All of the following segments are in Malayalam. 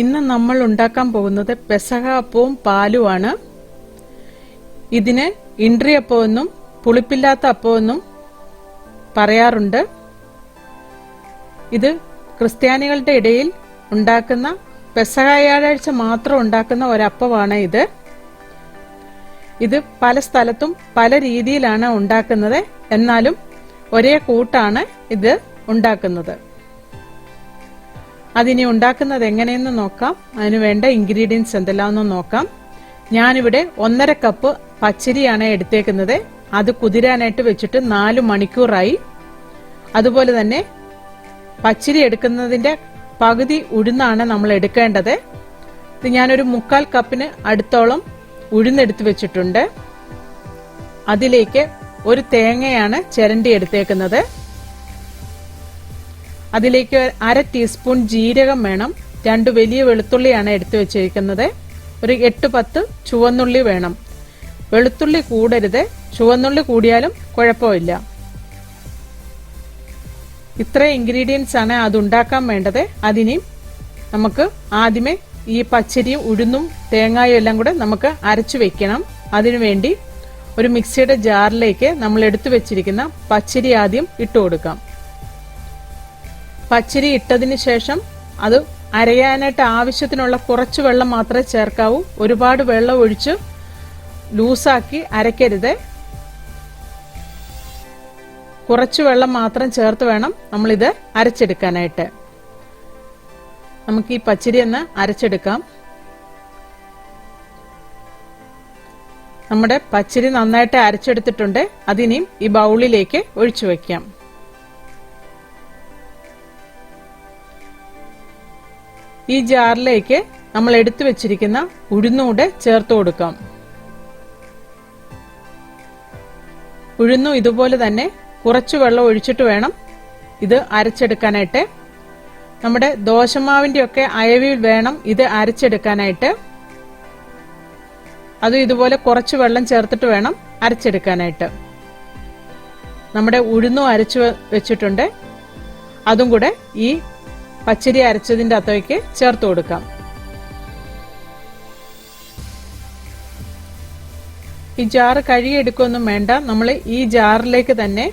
ഇന്ന് നമ്മൾ ഉണ്ടാക്കാൻ പോകുന്നത് പെസഹ അപ്പവും പാലുമാണ്. ഇതിന് ഇൻട്രി അപ്പമെന്നും പുളിപ്പില്ലാത്ത അപ്പമെന്നും പറയാറുണ്ട്. ഇത് ക്രിസ്ത്യാനികളുടെ ഇടയിൽ ഉണ്ടാക്കുന്ന പെസഹ വ്യാഴാഴ്ച മാത്രം ഉണ്ടാക്കുന്ന ഒരപ്പമാണ് ഇത്. ഇത് പല സ്ഥലത്തും പല രീതിയിലാണ് ഉണ്ടാക്കുന്നത്. എന്നാലും ഒരേ കൂട്ടാണ് ഇത് ഉണ്ടാക്കുന്നത്. അതിനി ഉണ്ടാക്കുന്നത് എങ്ങനെയെന്ന് നോക്കാം. അതിന് വേണ്ട ഇൻഗ്രീഡിയൻസ് എന്തെല്ലാമെന്ന് നോക്കാം. ഞാനിവിടെ ഒന്നര കപ്പ് പച്ചരിയാണ് എടുത്തേക്കുന്നത്. അത് കുതിരാനായിട്ട് വെച്ചിട്ട് നാല് മണിക്കൂറായി. അതുപോലെ തന്നെ പച്ചരി എടുക്കുന്നതിന്റെ പകുതി ഉഴുന്നാണ് നമ്മൾ എടുക്കേണ്ടത്. ഇത് ഞാനൊരു മുക്കാൽ കപ്പിന് അടുത്തോളം ഉഴുന്നെടുത്ത് വെച്ചിട്ടുണ്ട്. അതിലേക്ക് ഒരു തേങ്ങയാണ് ചിരണ്ടി എടുത്തേക്കുന്നത്. അതിലേക്ക് അര ടീസ്പൂൺ ജീരകം വേണം. രണ്ട് വലിയ വെളുത്തുള്ളിയാണ് എടുത്തു വെച്ചിരിക്കുന്നത്. ഒരു എട്ട് പത്ത് ചുവന്നുള്ളി വേണം. വെളുത്തുള്ളി കൂടരുത്. ചുവന്നുള്ളി കൂടിയാലും കുഴപ്പമില്ല. ഇത്ര ഇൻഗ്രീഡിയൻസ് ആണ് അത് ഉണ്ടാക്കാൻ വേണ്ടത്. അതിനി നമുക്ക് ആദ്യമേ ഈ പച്ചരിയും ഉഴുന്നും തേങ്ങായും എല്ലാം കൂടെ നമുക്ക് അരച്ചു വെക്കണം. അതിനുവേണ്ടി ഒരു മിക്സിയുടെ ജാറിലേക്ക് നമ്മൾ എടുത്തു വെച്ചിരിക്കുന്ന പച്ചരി ആദ്യം ഇട്ടു കൊടുക്കാം. പച്ചരി ഇട്ടതിന് ശേഷം അത് അരയാനായിട്ട് ആവശ്യത്തിനുള്ള കുറച്ച് വെള്ളം മാത്രമേ ചേർക്കാവൂ. ഒരുപാട് വെള്ളം ഒഴിച്ച് ലൂസാക്കി അരയ്ക്കരുത്. കുറച്ച് വെള്ളം മാത്രം ചേർത്ത് വേണം നമ്മളിത് അരച്ചെടുക്കാനായിട്ട്. നമുക്ക് ഈ പച്ചരി ഒന്ന് അരച്ചെടുക്കാം. നമ്മുടെ പച്ചരി നന്നായിട്ട് അരച്ചെടുത്തിട്ടുണ്ട്. അതിനെയും ഈ ബൗളിലേക്ക് ഒഴിച്ചു വയ്ക്കാം. ഈ ജാറിലേക്ക് നമ്മൾ എടുത്തു വെച്ചിരിക്കുന്ന ഉഴുന്നൂടെ ചേർത്ത് കൊടുക്കാം. ഉഴുന്നു ഇതുപോലെ തന്നെ കുറച്ച് വെള്ളം ഒഴിച്ചിട്ട് വേണം ഇത് അരച്ചെടുക്കാനായിട്ട്. നമ്മുടെ ദോശമാവിന്റെ ഒക്കെ അയവിൽ വേണം ഇത് അരച്ചെടുക്കാനായിട്ട്. അതും ഇതുപോലെ കുറച്ച് വെള്ളം ചേർത്തിട്ട് വേണം അരച്ചെടുക്കാനായിട്ട്. നമ്മുടെ ഉഴുന്നും അരച്ചു വെച്ചിട്ടുണ്ട്. അതും കൂടെ ഈ പച്ചരി അരച്ചതിന്റെ അകത്തേക്ക് ചേർത്ത് കൊടുക്കാം. ഈ ജാറ് കഴുകിയെടുക്കൊന്നും വേണ്ട. നമ്മൾ ഈ ജാറിലേക്ക് തന്നെ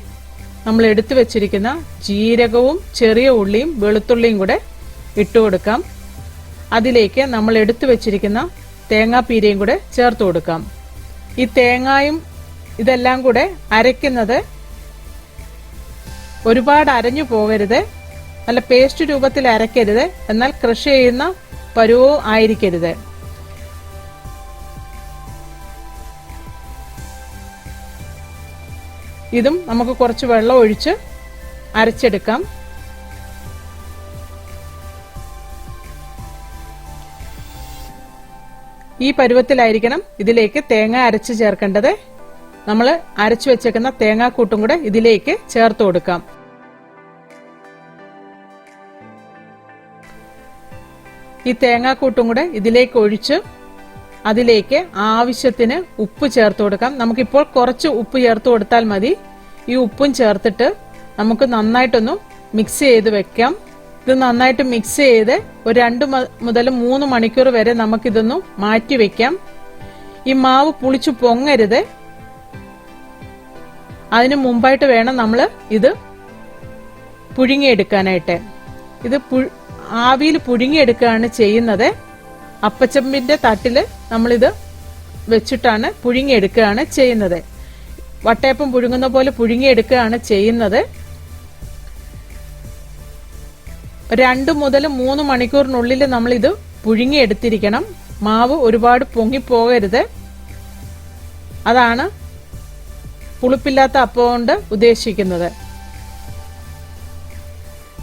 നമ്മൾ എടുത്തു വെച്ചിരിക്കുന്ന ജീരകവും ചെറിയ ഉള്ളിയും വെളുത്തുള്ളിയും കൂടെ ഇട്ട് കൊടുക്കാം. അതിലേക്ക് നമ്മൾ എടുത്തു വെച്ചിരിക്കുന്ന തേങ്ങാപ്പീരയും കൂടെ ചേർത്ത് കൊടുക്കാം. ഈ തേങ്ങായും ഇതെല്ലാം കൂടെ അരയ്ക്കുന്നത് ഒരുപാട് അരഞ്ഞു പോകരുത്. നല്ല പേസ്റ്റ് രൂപത്തിൽ അരക്കരുത്. എന്നാൽ ക്രഷ് ചെയ്യുന്ന പരുവവും ആയിരിക്കരുത്. ഇതും നമുക്ക് കുറച്ച് വെള്ളം ഒഴിച്ച് അരച്ചെടുക്കാം. ഈ പരുവത്തിലായിരിക്കണം ഇതിലേക്ക് തേങ്ങ അരച്ച് ചേർക്കേണ്ടത്. നമ്മൾ അരച്ചു വെച്ചേക്കുന്ന തേങ്ങാക്കൂട്ടും കൂടെ ഇതിലേക്ക് ചേർത്ത് കൊടുക്കാം. ഈ തേങ്ങാക്കൂട്ടും കൂടെ ഇതിലേക്ക് ഒഴിച്ച് അതിലേക്ക് ആവശ്യത്തിന് ഉപ്പ് ചേർത്ത് കൊടുക്കാം. നമുക്കിപ്പോൾ കുറച്ച് ഉപ്പ് ചേർത്ത് കൊടുത്താൽ മതി. ഈ ഉപ്പും ചേർത്തിട്ട് നമുക്ക് നന്നായിട്ടൊന്ന് മിക്സ് ചെയ്ത് വെക്കാം. ഇത് നന്നായിട്ട് മിക്സ് ചെയ്ത് ഒരു രണ്ട് മുതൽ മൂന്ന് മണിക്കൂർ വരെ നമുക്കിതൊന്ന് മാറ്റി വെക്കാം. ഈ മാവ് പുളിച്ചു പൊങ്ങരുത്. അതിനു മുമ്പായിട്ട് വേണം നമ്മൾ ഇത് പുഴുങ്ങിയെടുക്കാനായിട്ട്. ഇത് ആവിയിൽ പുഴുങ്ങിയെടുക്കുകയാണ് ചെയ്യുന്നത്. അപ്പച്ചമ്പിന്റെ തട്ടിൽ നമ്മളിത് വെച്ചിട്ടാണ് പുഴുങ്ങിയെടുക്കുകയാണ് ചെയ്യുന്നത്. വട്ടയപ്പം പുഴുങ്ങുന്ന പോലെ പുഴുങ്ങിയെടുക്കുകയാണ് ചെയ്യുന്നത്. രണ്ട് മുതൽ മൂന്ന് മണിക്കൂറിനുള്ളിൽ നമ്മളിത് പുഴുങ്ങിയെടുത്തിരിക്കണം. മാവ് ഒരുപാട് പൊങ്ങിപ്പോകരുത്. അതാണ് പുളിപ്പില്ലാത്ത അപ്പം കൊണ്ട് ഉദ്ദേശിക്കുന്നത്.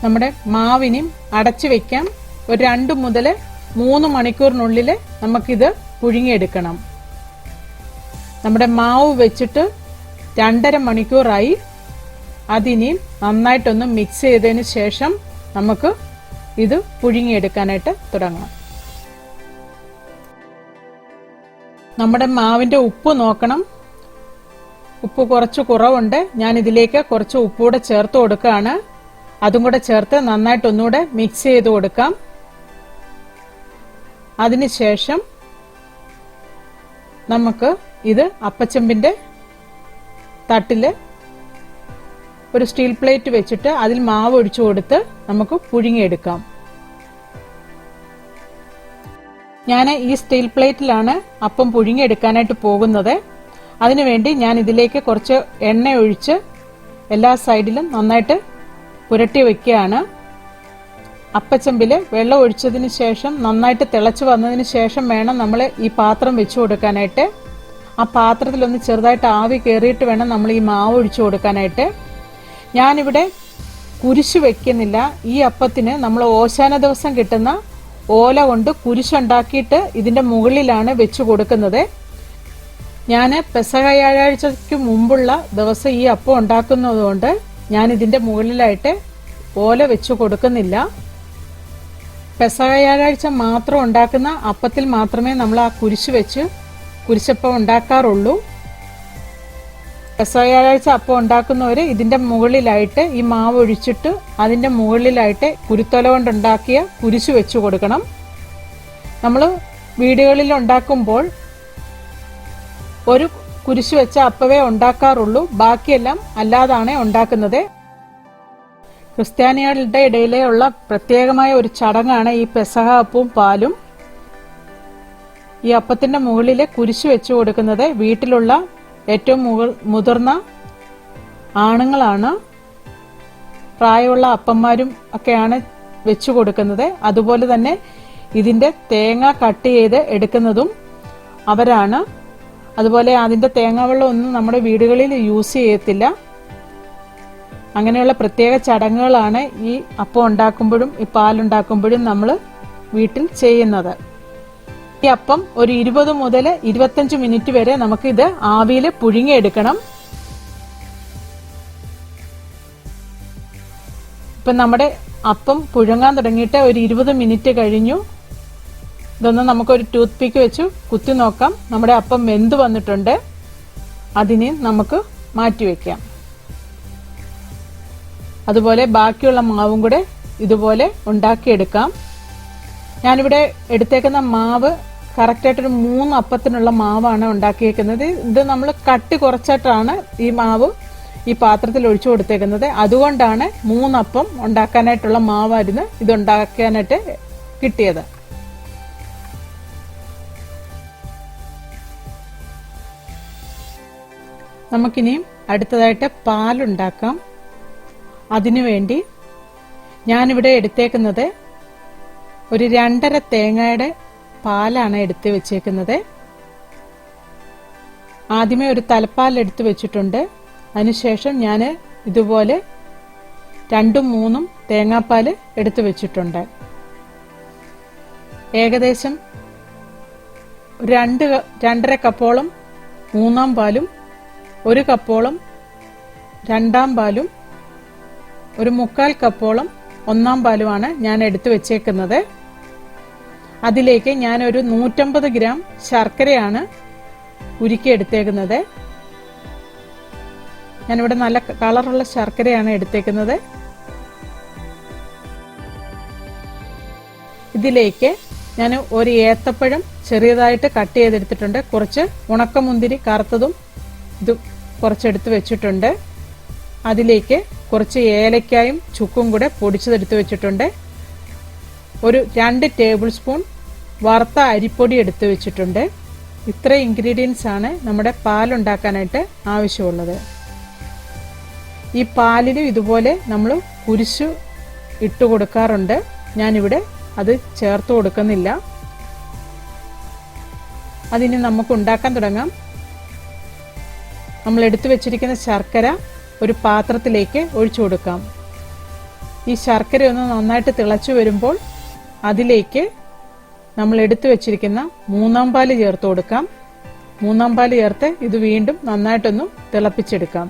നമ്മുടെ മാവിനും അടച്ചു വെക്കാം. ഒരു രണ്ട് മുതൽ മൂന്ന് മണിക്കൂറിനുള്ളിൽ നമുക്കിത് പുഴുങ്ങിയെടുക്കണം. നമ്മുടെ മാവ് വെച്ചിട്ട് രണ്ടര മണിക്കൂറായി. അതിനി നന്നായിട്ടൊന്ന് മിക്സ് ചെയ്തതിന് ശേഷം നമുക്ക് ഇത് പുഴുങ്ങിയെടുക്കാനായിട്ട് തുടങ്ങാം. നമ്മുടെ മാവിന്റെ ഉപ്പ് നോക്കണം. ഉപ്പ് കുറച്ച് കുറവുണ്ട്. ഞാൻ ഇതിലേക്ക് കുറച്ച് ഉപ്പൂടെ ചേർത്ത് കൊടുക്കുകയാണ്. അതും കൂടെ ചേർത്ത് നന്നായിട്ട് ഒന്നുകൂടെ മിക്സ് ചെയ്ത് കൊടുക്കാം. അതിനുശേഷം നമുക്ക് ഇത് അപ്പച്ചമ്പിന്റെ തട്ടിൽ ഒരു സ്റ്റീൽ പ്ലേറ്റ് വെച്ചിട്ട് അതിൽ മാവ് ഒഴിച്ചു കൊടുത്ത് നമുക്ക് പുഴുങ്ങിയെടുക്കാം. ഞാൻ ഈ സ്റ്റീൽ പ്ലേറ്റിലാണ് അപ്പം പുഴുങ്ങിയെടുക്കാനായിട്ട് പോകുന്നത്. അതിനുവേണ്ടി ഞാൻ ഇതിലേക്ക് കുറച്ച് എണ്ണ ഒഴിച്ച് എല്ലാ സൈഡിലും നന്നായിട്ട് പുരട്ടി വെക്കുകയാണ്. അപ്പച്ചമ്പിൽ വെള്ളം ഒഴിച്ചതിന് ശേഷം നന്നായിട്ട് തിളച്ച് വന്നതിന് ശേഷം വേണം നമ്മൾ ഈ പാത്രം വെച്ചു കൊടുക്കാനായിട്ട്. ആ പാത്രത്തിലൊന്ന് ചെറുതായിട്ട് ആവി കയറിയിട്ട് വേണം നമ്മൾ ഈ മാവ് ഒഴിച്ചു കൊടുക്കാനായിട്ട്. ഞാനിവിടെ കുരിശ് വെക്കുന്നില്ല. ഈ അപ്പത്തിന് നമ്മൾ ഓശാന ദിവസം കിട്ടുന്ന ഓല കൊണ്ട് കുരിശുണ്ടാക്കിയിട്ട് ഇതിന്റെ മുകളിലാണ് വെച്ചു കൊടുക്കുന്നത്. ഞാൻ പെസക വ്യാഴാഴ്ചയ്ക്ക് മുമ്പുള്ള ദിവസം ഈ അപ്പം ഉണ്ടാക്കുന്നതുകൊണ്ട് ഞാൻ ഇതിന്റെ മുകളിലായിട്ട് ഓല വെച്ചു കൊടുക്കുന്നില്ല. പെസക വ്യാഴാഴ്ച മാത്രം ഉണ്ടാക്കുന്ന അപ്പത്തിൽ മാത്രമേ നമ്മൾ ആ കുരിശ് വെച്ച് കുരിശപ്പം ഉണ്ടാക്കാറുള്ളൂ. പെസക വ്യാഴാഴ്ച അപ്പം ഉണ്ടാക്കുന്നവര് ഇതിന്റെ മുകളിലായിട്ട് ഈ മാവ് ഒഴിച്ചിട്ട് അതിന്റെ മുകളിലായിട്ട് കുരുത്തൊല കൊണ്ടുണ്ടാക്കിയ കുരിശ് വെച്ചു കൊടുക്കണം. നമ്മൾ വീടുകളിൽ ഉണ്ടാക്കുമ്പോൾ ഒരു കുരിശ് വെച്ച അപ്പവേ ഉണ്ടാക്കാറുള്ളൂ. ബാക്കിയെല്ലാം അല്ലാതാണ് ഉണ്ടാക്കുന്നത്. ക്രിസ്ത്യാനികളുടെ ഇടയിലെ ഉള്ള പ്രത്യേകമായ ഒരു ചടങ്ങാണ് ഈ പെസഹ അപ്പവും പാലും. ഈ അപ്പത്തിന്റെ മുകളിൽ കുരിശ് വെച്ചു കൊടുക്കുന്നത് വീട്ടിലുള്ള ഏറ്റവും മുതിർന്ന ആണുങ്ങളാണ്. പ്രായമുള്ള അപ്പന്മാരും ഒക്കെയാണ് വെച്ചു കൊടുക്കുന്നത്. അതുപോലെ തന്നെ ഇതിന്റെ തേങ്ങ കട്ട് ചെയ്ത് എടുക്കുന്നതും അവരാണ്. അതുപോലെ അതിന്റെ തേങ്ങാവെള്ളം ഒന്നും നമ്മുടെ വീടുകളിൽ യൂസ് ചെയ്യത്തില്ല. അങ്ങനെയുള്ള പ്രത്യേക ചടങ്ങുകളാണ് ഈ അപ്പം ഉണ്ടാക്കുമ്പോഴും ഈ പാലുണ്ടാക്കുമ്പോഴും നമ്മൾ വീട്ടിൽ ചെയ്യുന്നത്. ഈ അപ്പം ഒരു ഇരുപത് മുതൽ ഇരുപത്തഞ്ച് മിനിറ്റ് വരെ നമുക്ക് ആവിയിൽ പുഴുങ്ങിയെടുക്കണം. ഇപ്പം നമ്മുടെ അപ്പം പുഴുങ്ങാൻ തുടങ്ങിയിട്ട് ഒരു ഇരുപത് മിനിറ്റ് കഴിഞ്ഞു. ഇതൊന്ന് നമുക്കൊരു ടൂത്ത് പിക്ക് വെച്ച് കുത്തി നോക്കാം. നമ്മുടെ അപ്പം വെന്ത് വന്നിട്ടുണ്ട്. അതിനെ നമുക്ക് മാറ്റി മാറ്റിവെക്കാം അതുപോലെ ബാക്കിയുള്ള മാവും കൂടെ ഇതുപോലെ ഉണ്ടാക്കിയെടുക്കാം. ഞാനിവിടെ എടുത്തേക്കുന്ന മാവ് കറക്റ്റായിട്ടൊരു മൂന്ന് അപ്പത്തിനുള്ള മാവാണ് ഉണ്ടാക്കിയേക്കുന്നത്. ഇത് നമ്മൾ കട്ടി കുറച്ചിട്ടാണ് ഈ മാവ് ഈ പാത്രത്തിൽ ഒഴിച്ചു കൊടുത്തേക്കുന്നത്. അതുകൊണ്ടാണ് മൂന്നപ്പം ഉണ്ടാക്കാനായിട്ടുള്ള മാവായിരുന്നു ഇത് ഉണ്ടാക്കാനായിട്ട് കിട്ടിയത്. നമുക്കിനിയും അടുത്തതായിട്ട് പാലുണ്ടാക്കാം. അതിനുവേണ്ടി ഞാനിവിടെ എടുത്തേക്കുന്നത് ഒരു രണ്ടര തേങ്ങയുടെ പാലാണ് എടുത്ത് വെച്ചേക്കുന്നത്. ആദ്യമേ ഒരു തലപ്പാൽ എടുത്തു വെച്ചിട്ടുണ്ട്. അതിനുശേഷം ഞാൻ ഇതുപോലെ രണ്ടും മൂന്നും തേങ്ങാപ്പാൽ എടുത്തു വെച്ചിട്ടുണ്ട്. ഏകദേശം രണ്ട് രണ്ടര കപ്പോളം മൂന്നാം പാലും ഒരു കപ്പോളം രണ്ടാം പാലും ഒരു മുക്കാൽ കപ്പോളം ഒന്നാം പാലുമാണ് ഞാൻ എടുത്തു വെച്ചേക്കുന്നത്. അതിലേക്ക് ഞാൻ ഒരു നൂറ്റമ്പത് ഗ്രാം ശർക്കരയാണ് ഉരുക്കി എടുത്തേക്കുന്നത്. ഞാനിവിടെ നല്ല കളറുള്ള ശർക്കരയാണ് എടുത്തേക്കുന്നത്. ഇതിലേക്ക് ഞാൻ ഒരു ഏത്തപ്പഴം ചെറിയതായിട്ട് കട്ട് ചെയ്തെടുത്തിട്ടുണ്ട്. കുറച്ച് ഉണക്കമുന്തിരി കറുത്തതും ഇത് കുറച്ചെടുത്ത് വെച്ചിട്ടുണ്ട്. അതിലേക്ക് കുറച്ച് ഏലക്കായും ചുക്കും കൂടെ പൊടിച്ചതെടുത്ത് വെച്ചിട്ടുണ്ട്. ഒരു രണ്ട് ടേബിൾ സ്പൂൺ വറുത്ത അരിപ്പൊടി എടുത്ത് വെച്ചിട്ടുണ്ട്. ഇത്ര ഇൻഗ്രീഡിയൻസ് ആണ് നമ്മുടെ പാലുണ്ടാക്കാനായിട്ട് ആവശ്യമുള്ളത്. ഈ പാലിലും ഇതുപോലെ നമ്മൾ കുരിശു ഇട്ട് കൊടുക്കാറുണ്ട്. ഞാനിവിടെ അത് ചേർത്ത് കൊടുക്കുന്നില്ല. അതിന് നമുക്ക് ഉണ്ടാക്കാൻ തുടങ്ങാം. നമ്മൾ എടുത്തു വെച്ചിരിക്കുന്ന ശർക്കര ഒരു പാത്രത്തിലേക്ക് ഒഴിച്ചു കൊടുക്കാം. ഈ ശർക്കര ഒന്ന് നന്നായിട്ട് തിളച്ചു വരുമ്പോൾ അതിലേക്ക് നമ്മൾ എടുത്തു വെച്ചിരിക്കുന്ന മൂന്നാം പാൽ ചേർത്ത് കൊടുക്കാം. മൂന്നാം പാൽ ചേർത്ത് ഇത് വീണ്ടും നന്നായിട്ടൊന്ന് തിളപ്പിച്ചെടുക്കാം.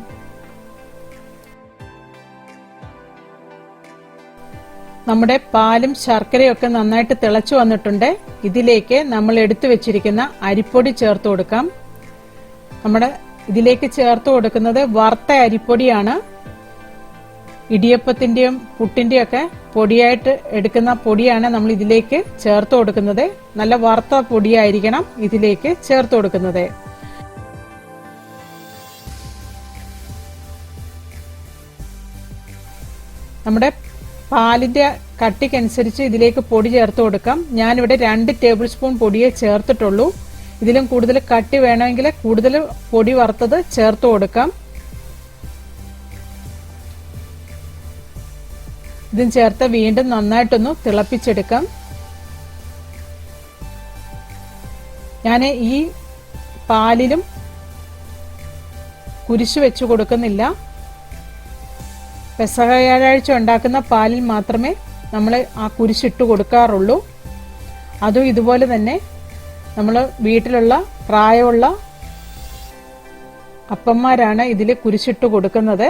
നമ്മുടെ പാലും ശർക്കരയും ഒക്കെ നന്നായിട്ട് തിളച്ചു വന്നിട്ടുണ്ട്. ഇതിലേക്ക് നമ്മൾ എടുത്തു വെച്ചിരിക്കുന്ന അരിപ്പൊടി ചേർത്ത് കൊടുക്കാം. നമ്മുടെ ഇതിലേക്ക് ചേർത്ത് കൊടുക്കുന്നത് വറുത്ത അരിപ്പൊടിയാണ്. ഇടിയപ്പത്തിന്റെയും പുട്ടിന്റെയും ഒക്കെ പൊടിയായിട്ട് എടുക്കുന്ന പൊടിയാണ് നമ്മൾ ഇതിലേക്ക് ചേർത്ത് കൊടുക്കുന്നത്. നല്ല വറുത്ത പൊടിയായിരിക്കണം ഇതിലേക്ക് ചേർത്ത് കൊടുക്കുന്നത്. നമ്മുടെ പാലിന്റെ കട്ടിക്കനുസരിച്ച് ഇതിലേക്ക് പൊടി ചേർത്ത് കൊടുക്കാം. ഞാനിവിടെ രണ്ട് ടേബിൾ സ്പൂൺ പൊടിയെ ചേർത്തിട്ടുള്ളൂ. ഇതിലും കൂടുതൽ കട്ടി വേണമെങ്കിൽ കൂടുതൽ പൊടി വറുത്തത് ചേർത്ത് കൊടുക്കാം. ഇതും ചേർത്ത് വീണ്ടും നന്നായിട്ടൊന്ന് തിളപ്പിച്ചെടുക്കാം. ഞാൻ ഈ പാലിലും കുരിശ് വെച്ച് കൊടുക്കുന്നില്ല. പെസഹ വ്യാഴാഴ്ച ഉണ്ടാക്കുന്ന പാലിൽ മാത്രമേ നമ്മൾ ആ കുരിശിട്ട് കൊടുക്കാറുള്ളൂ. അതും ഇതുപോലെ തന്നെ നമ്മൾ വീട്ടിലുള്ള പ്രായമുള്ള അപ്പന്മാരാണ് ഇതിൽ കുരിശിട്ട് കൊടുക്കുന്നത്.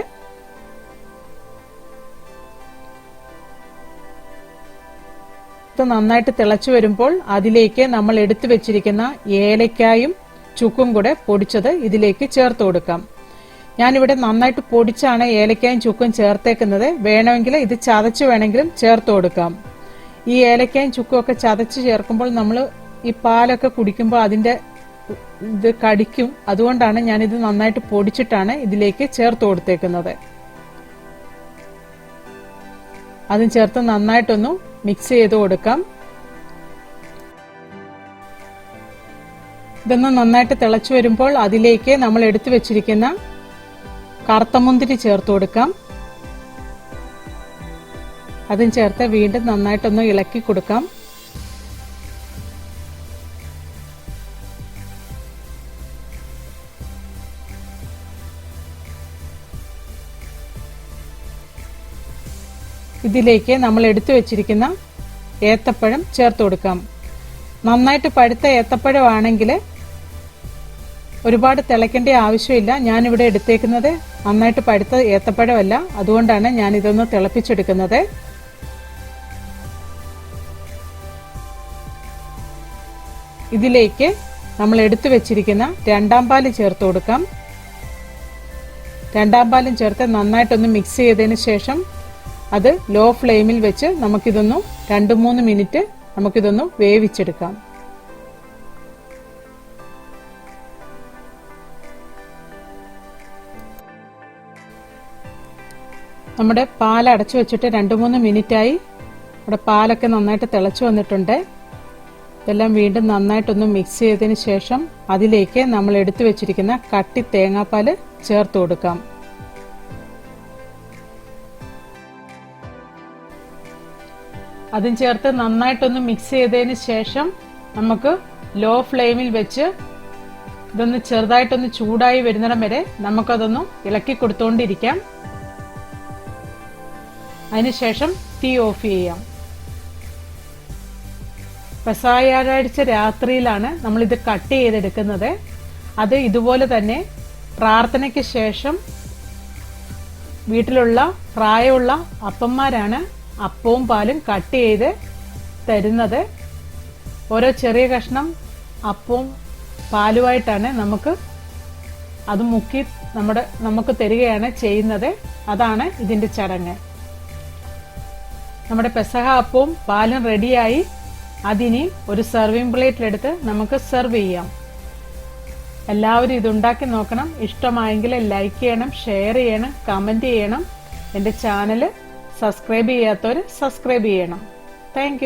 നന്നായിട്ട് തിളച്ചു വരുമ്പോൾ അതിലേക്ക് നമ്മൾ എടുത്തു വെച്ചിരിക്കുന്ന ഏലക്കായും ചുക്കും കൂടെ പൊടിച്ചത് ഇതിലേക്ക് ചേർത്ത് കൊടുക്കാം. ഞാനിവിടെ നന്നായിട്ട് പൊടിച്ചാണ് ഏലക്കായും ചുക്കും ചേർത്തേക്കുന്നത്. വേണമെങ്കിൽ ഇത് ചതച്ച് വേണമെങ്കിലും ചേർത്ത് കൊടുക്കാം. ഈ ഏലക്കായും ചുക്കും ഒക്കെ ചതച്ച് ചേർക്കുമ്പോൾ നമ്മൾ ഈ പാലൊക്കെ കുടിക്കുമ്പോൾ അതിന്റെ ഇത് കടിക്കും. അതുകൊണ്ടാണ് ഞാൻ ഇത് നന്നായിട്ട് പൊടിച്ചിട്ടാണ് ഇതിലേക്ക് ചേർത്ത് കൊടുത്തേക്കുന്നത്. അതും ചേർത്ത് നന്നായിട്ടൊന്ന് മിക്സ് ചെയ്ത് കൊടുക്കാം. ഇതൊന്ന് നന്നായിട്ട് തിളച്ചു വരുമ്പോൾ അതിലേക്ക് നമ്മൾ എടുത്തു വെച്ചിരിക്കുന്ന കറുത്തമുന്തിരി ചേർത്ത് കൊടുക്കാം. അതും ചേർത്ത് വീണ്ടും നന്നായിട്ടൊന്ന് ഇളക്കി കൊടുക്കാം. ഇതിലേക്ക് നമ്മൾ എടുത്തു വെച്ചിരിക്കുന്ന ഏത്തപ്പഴം ചേർത്ത് കൊടുക്കാം. നന്നായിട്ട് പഴുത്ത ഏത്തപ്പഴമാണെങ്കിൽ ഒരുപാട് തിളയ്ക്കേണ്ട ആവശ്യമില്ല. ഞാനിവിടെ എടുത്തേക്കുന്നത് നന്നായിട്ട് പഴുത്ത ഏത്തപ്പഴമല്ല. അതുകൊണ്ടാണ് ഞാൻ ഇതൊന്ന് തിളപ്പിച്ചെടുക്കുന്നത്. ഇതിലേക്ക് നമ്മൾ എടുത്തു വെച്ചിരിക്കുന്ന രണ്ടാം പാൽ ചേർത്ത് കൊടുക്കാം. രണ്ടാം പാലും ചേർത്ത് നന്നായിട്ടൊന്ന് മിക്സ് ചെയ്തതിന് ശേഷം അത് ലോ ഫ്ലെയിമിൽ വെച്ച് നമുക്കിതൊന്നും രണ്ട് മൂന്ന് മിനിറ്റ് നമുക്കിതൊന്ന് വേവിച്ചെടുക്കാം. നമ്മുടെ പാൽ അടച്ചു വെച്ചിട്ട് രണ്ട് മൂന്ന് മിനിറ്റായി. നമ്മുടെ പാലൊക്കെ നന്നായിട്ട് തിളച്ചു വന്നിട്ടുണ്ട്. ഇതെല്ലാം വീണ്ടും നന്നായിട്ടൊന്ന് മിക്സ് ചെയ്തതിന് ശേഷം അതിലേക്ക് നമ്മൾ എടുത്തു വെച്ചിരിക്കുന്ന കട്ടി തേങ്ങാപ്പാൽ ചേർത്ത് കൊടുക്കാം. അതും ചേർത്ത് നന്നായിട്ടൊന്ന് മിക്സ് ചെയ്തതിന് ശേഷം നമുക്ക് ലോ ഫ്ലെയിമിൽ വെച്ച് ഇതൊന്ന് ചെറുതായിട്ടൊന്ന് ചൂടായി വരുന്നിടം വരെ നമുക്കതൊന്ന് ഇളക്കി കൊടുത്തോണ്ടിരിക്കാം. അതിനുശേഷം തീ ഓഫ് ചെയ്യാം. പെസായാഴ്ച രാത്രിയിലാണ് നമ്മളിത് കട്ട് ചെയ്തെടുക്കുന്നത്. അത് ഇതുപോലെ തന്നെ പ്രാർത്ഥനയ്ക്ക് ശേഷം വീട്ടിലുള്ള പ്രായമുള്ള അപ്പന്മാരാണ് അപ്പവും പാലും കട്ട് ചെയ്ത് തരുന്നത്. ഓരോ ചെറിയ കഷ്ണം അപ്പവും പാലുമായിട്ടാണ് നമുക്ക് അത് മുക്കി നമ്മുടെ നമുക്ക് തരികയാണ് ചെയ്യുന്നത്. അതാണ് ഇതിന്റെ ചടങ്ങ്. നമ്മുടെ പെസഹ അപ്പവും പാലും റെഡിയായി. അതിനി ഒരു സെർവിങ് പ്ലേറ്റിലെടുത്ത് നമുക്ക് സെർവ് ചെയ്യാം. എല്ലാവരും ഇതുണ്ടാക്കി നോക്കണം. ഇഷ്ടമായെങ്കിൽ ലൈക്ക് ചെയ്യണം ഷെയർ ചെയ്യണം കമന്റ് ചെയ്യണം. എന്റെ ചാനൽ സബ്സ്ക്രൈബ് ചെയ്യാത്തവർ സബ്സ്ക്രൈബ് ചെയ്യണം. താങ്ക്